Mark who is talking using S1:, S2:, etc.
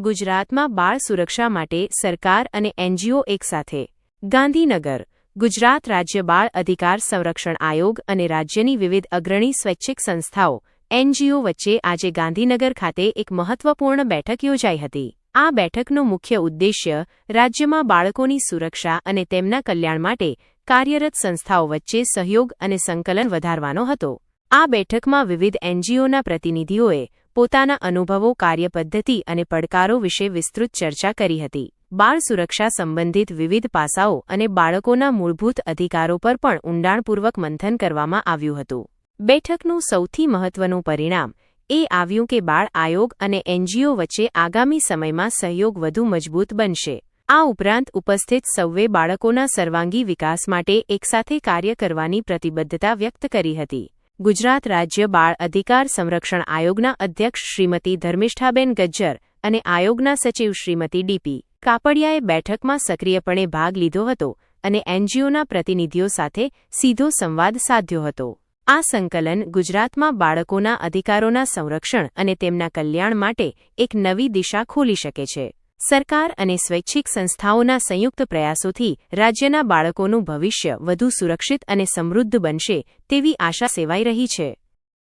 S1: ગુજરાતમાં બાળ સુરક્ષા માટે સરકાર અને એનજીઓ એકસાથે. ગાંધીનગર, ગુજરાત રાજ્ય બાળ અધિકાર સંરક્ષણ આયોગ અને રાજ્યની વિવિધ અગ્રણી સ્વૈચ્છિક સંસ્થાઓ, એનજીઓ વચ્ચે આજે ગાંધીનગર ખાતે એક મહત્વપૂર્ણ બેઠક યોજાઈ હતી. આ બેઠકનો મુખ્ય ઉદ્દેશ્ય રાજ્યમાં બાળકોની સુરક્ષા અને તેમના કલ્યાણ માટે કાર્યરત સંસ્થાઓ વચ્ચે સહયોગ અને સંકલન વધારવાનો હતો. આ બેઠકમાં વિવિધ એનજીઓના પ્રતિનિધિઓએ પોતાના અનુભવો, કાર્યપદ્ધતિ અને પડકારો વિશે વિસ્તૃત ચર્ચા કરી હતી. બાળ સુરક્ષા સંબંધિત વિવિધ પાસાઓ અને બાળકોના મૂળભૂત અધિકારો પર પણ ઊંડાણપૂર્વક મંથન કરવામાં આવ્યું હતું. બેઠકનું સૌથી મહત્વનું પરિણામ એ આવ્યું કે બાળ આયોગ અને એનજીઓ વચ્ચે આગામી સમયમાં સહયોગ વધુ મજબૂત બનશે. આ ઉપરાંત ઉપસ્થિત સૌએ બાળકોના સર્વાંગી વિકાસ માટે એકસાથે કાર્ય કરવાની પ્રતિબદ્ધતા વ્યક્ત કરી હતી. ગુજરાત રાજ્ય બાળ અધિકાર સંરક્ષણ આયોગના અધ્યક્ષ શ્રીમતી ધર્મિષ્ઠાબેન ગજ્જર અને આયોગના સચિવ શ્રીમતી ડીપી કાપડિયાએ બેઠકમાં સક્રિયપણે ભાગ લીધો હતો અને એનજીઓના પ્રતિનિધિઓ સાથે સીધો સંવાદ સાધ્યો હતો. આ સંકલન ગુજરાતમાં બાળકોના અધિકારોના સંરક્ષણ અને તેમના કલ્યાણ માટે એક નવી દિશા ખોલી શકે છે. સરકાર અને સ્વૈચ્છિક સંસ્થાઓના સંયુક્ત પ્રયાસોથી રાજ્યના બાળકોનું ભવિષ્ય વધુ સુરક્ષિત અને સમૃદ્ધ બનશે તેવી આશા સેવાઈ રહી છે.